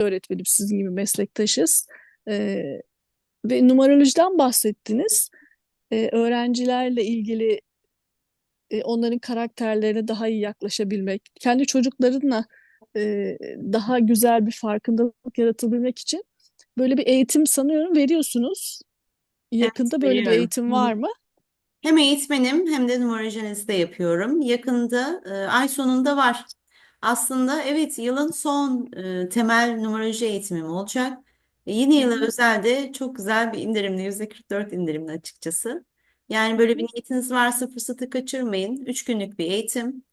öğretmenim sizin gibi meslektaşız. Ee, ve numerolojiden bahsettiniz. Ee, öğrencilerle ilgili e, onların karakterlerine daha iyi yaklaşabilmek, kendi çocuklarınla e, daha güzel bir farkındalık yaratabilmek için böyle bir eğitim sanıyorum veriyorsunuz. Evet, Yakında böyle bir veriyorum. eğitim Hı hı. var mı? Hem eğitmenim hem de numeroloji de yapıyorum. Yakında e, ay sonunda var. Aslında evet yılın son e, temel numeroloji eğitimim olacak. E, yeni Hı yıla hı, özel de çok güzel bir indirimli %44 indirimli açıkçası. Yani böyle bir niyetiniz varsa fırsatı kaçırmayın. 3 günlük bir eğitim.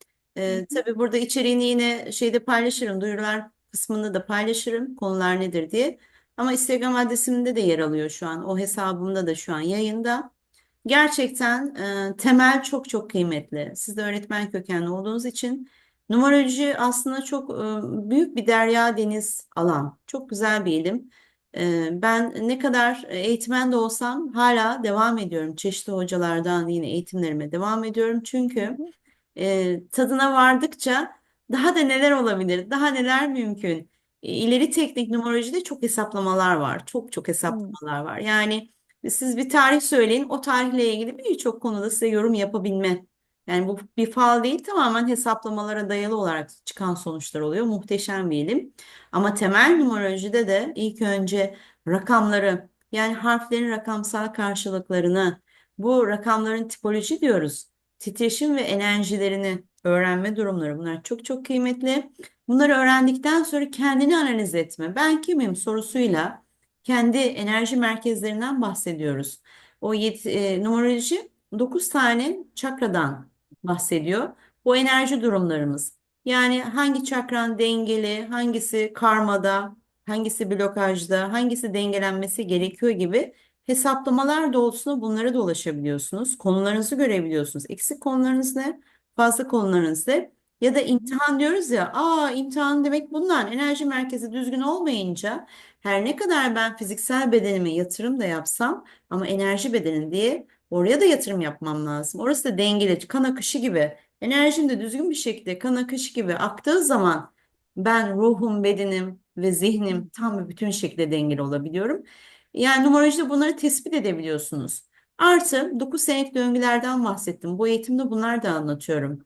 hı E, hı, tabii burada içeriğini yine şeyde paylaşırım. Duyurular kısmında da paylaşırım. Konular nedir diye. Ama Instagram adresimde de yer alıyor şu an. O hesabımda da şu an yayında. Gerçekten e, temel çok çok kıymetli. Siz de öğretmen kökenli olduğunuz için numeroloji aslında çok e, büyük bir derya deniz alan. Çok güzel bir ilim. E, ben ne kadar eğitmen de olsam hala devam ediyorum. Çeşitli hocalardan yine eğitimlerime devam ediyorum. Çünkü e, tadına vardıkça daha da neler olabilir, daha neler mümkün. İleri teknik numerolojide çok hesaplamalar var. Çok çok hesaplamalar var. Yani siz bir tarih söyleyin, o tarihle ilgili birçok konuda size yorum yapabilme. Yani bu bir fal değil, tamamen hesaplamalara dayalı olarak çıkan sonuçlar oluyor. Muhteşem bir ilim. Ama temel numerolojide de ilk önce rakamları, yani harflerin rakamsal karşılıklarını, bu rakamların tipoloji diyoruz titreşim ve enerjilerini öğrenme durumları bunlar çok çok kıymetli. Bunları öğrendikten sonra kendini analiz etme. Ben kimim sorusuyla kendi enerji merkezlerinden bahsediyoruz. O yedi, e, numeroloji 9 tane çakradan bahsediyor. Bu enerji durumlarımız. Yani hangi çakran dengeli, hangisi karmada, hangisi blokajda, hangisi dengelenmesi gerekiyor gibi Hesaplamalar doğrultusunda bunlara da ulaşabiliyorsunuz. Konularınızı görebiliyorsunuz. Eksik konularınız ne? Fazla konularınız ne? Ya da imtihan diyoruz ya, aa imtihan demek bundan. Enerji merkezi düzgün olmayınca her ne kadar ben fiziksel bedenime yatırım da yapsam ama enerji bedeni diye oraya da yatırım yapmam lazım. Orası da dengeli, kan akışı gibi. Enerjim de düzgün bir şekilde kan akışı gibi aktığı zaman ben ruhum, bedenim ve zihnim tam bir bütün şekilde dengeli olabiliyorum. Yani numerolojide bunları tespit edebiliyorsunuz. Artı 9 senelik döngülerden bahsettim. Bu eğitimde bunlar da anlatıyorum.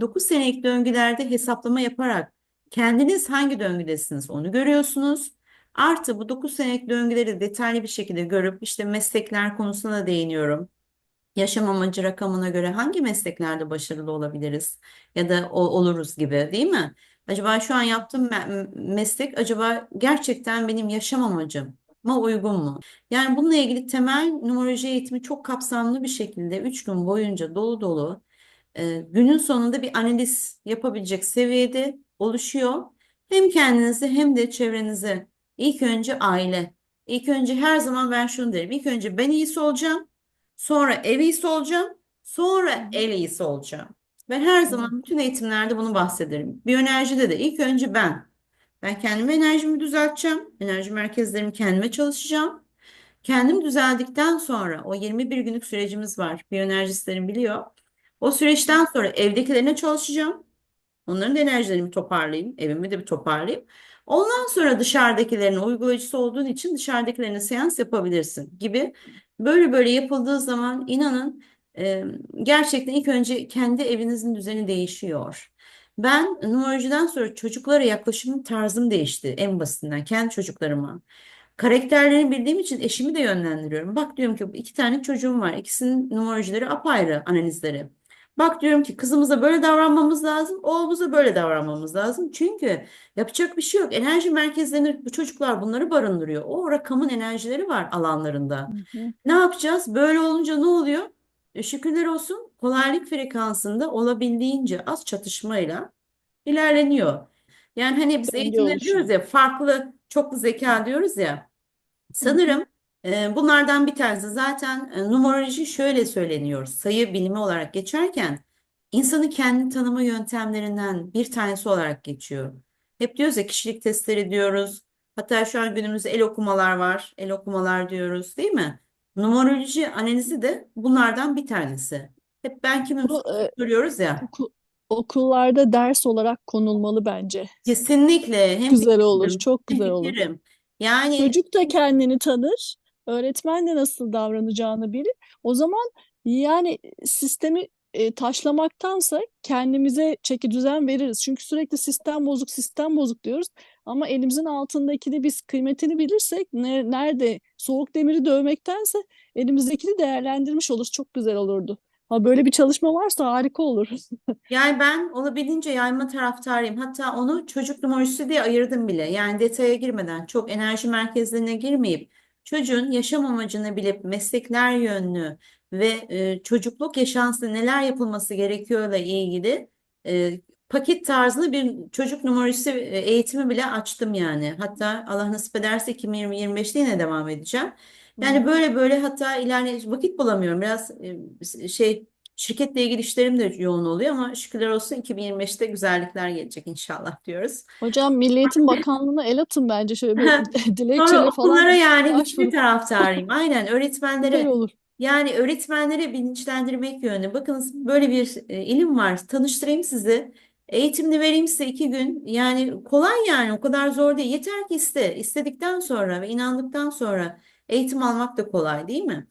9 senelik döngülerde hesaplama yaparak kendiniz hangi döngüdesiniz onu görüyorsunuz. Artı bu 9 senelik döngüleri detaylı bir şekilde görüp işte meslekler konusuna değiniyorum. Yaşam amacı rakamına göre hangi mesleklerde başarılı olabiliriz ya da oluruz gibi değil mi? Acaba şu an yaptığım me- meslek acaba gerçekten benim yaşam amacıma uygun mu? Yani bununla ilgili temel numeroloji eğitimi çok kapsamlı bir şekilde 3 gün boyunca dolu dolu e, günün sonunda bir analiz yapabilecek seviyede oluşuyor. Hem kendinizi hem de çevrenize. İlk önce aile. İlk önce her zaman ben şunu derim. İlk önce ben iyisi olacağım. Sonra ev iyisi olacağım. Sonra el iyisi olacağım. Ben her zaman bütün eğitimlerde bunu bahsederim. Biyoenerjide de ilk önce ben. Ben kendime enerjimi düzelteceğim. Enerji merkezlerimi kendime çalışacağım. Kendim düzeldikten sonra o 21 günlük sürecimiz var. Biyoenerjistlerin biliyor. O süreçten sonra evdekilerine çalışacağım. Onların da enerjilerimi toparlayayım. Evimi de bir toparlayayım. Ondan sonra dışarıdakilerine uygulayıcısı olduğun için dışarıdakilerine seans yapabilirsin gibi. Böyle böyle yapıldığı zaman inanın e, gerçekten ilk önce kendi evinizin düzeni değişiyor. Ben numaracıdan sonra çocuklara yaklaşımım tarzım değişti en basitinden kendi çocuklarıma. Karakterlerini bildiğim için eşimi de yönlendiriyorum. Bak diyorum ki iki tane çocuğum var. İkisinin numaracıları apayrı analizleri. Bak diyorum ki kızımıza böyle davranmamız lazım, oğlumuza böyle davranmamız lazım. Çünkü yapacak bir şey yok. Enerji merkezlerinde bu çocuklar bunları barındırıyor. O rakamın enerjileri var hı alanlarında. hı. Ne yapacağız? Böyle olunca ne oluyor? E, şükürler olsun kolaylık frekansında olabildiğince az çatışmayla ilerleniyor. Yani hani biz eğitimde diyoruz ya farklı çoklu zeka diyoruz ya. Hı hı, Sanırım bunlardan bir tanesi zaten e, numeroloji şöyle söyleniyor. Sayı bilimi olarak geçerken insanı kendi tanıma yöntemlerinden bir tanesi olarak geçiyor. Hep diyoruz ya kişilik testleri diyoruz. Hatta şu an günümüzde el okumalar var. El okumalar diyoruz, değil mi? Numeroloji analizi de bunlardan bir tanesi. Hep ben kimim sorusunu e, soruyoruz ya. oku- okullarda ders olarak konulmalı bence. Kesinlikle hem Güzel olur, çok güzel olur. Yani Çocuk da kendini tanır, öğretmen de nasıl davranacağını bilir. O zaman yani sistemi e, taşlamaktansa kendimize çeki düzen veririz. Çünkü sürekli sistem bozuk, sistem bozuk diyoruz. Ama elimizin altındakini biz kıymetini bilirsek ne- nerede soğuk demiri dövmektense elimizdekini değerlendirmiş oluruz. Çok güzel olurdu. Ha böyle bir çalışma varsa harika olur. Yani ben olabildiğince yayma taraftarıyım. Hatta onu çocuk numarası diye ayırdım bile. Yani detaya girmeden, çok enerji merkezlerine girmeyip çocuğun yaşam amacını bilip meslekler yönlü ve e, çocukluk yaşantısında neler yapılması gerekiyorla ilgili e, paket tarzlı bir çocuk numarası e, eğitimi bile açtım yani. Hatta Allah nasip ederse 2020-25'te yine devam edeceğim. Yani böyle böyle hatta ilerle vakit bulamıyorum. Biraz e, şey Şirketle ilgili işlerim de yoğun oluyor ama şükürler olsun 2025'te güzellikler gelecek inşallah diyoruz. Hocam Milli Eğitim Bakanlığı'na el atın bence şöyle bir Sonra dilekçeyle okullara falan yani güçlü taraftarıyım. Aynen öğretmenlere olur. yani öğretmenlere bilinçlendirmek yönü. Bakınız böyle bir e, ilim var. Tanıştırayım sizi. Eğitimini vereyim size iki gün. Yani kolay yani o kadar zor değil. Yeter ki iste. İstedikten sonra ve inandıktan sonra eğitim almak da kolay değil mi?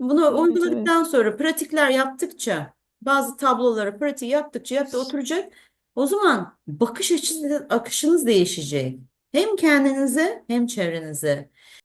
Bunu Evet, evet. uyguladıktan sonra pratikler yaptıkça bazı tabloları pratik yaptıkça yaptı oturacak. O zaman bakış açınız, akışınız değişecek. Hem kendinize hem çevrenize.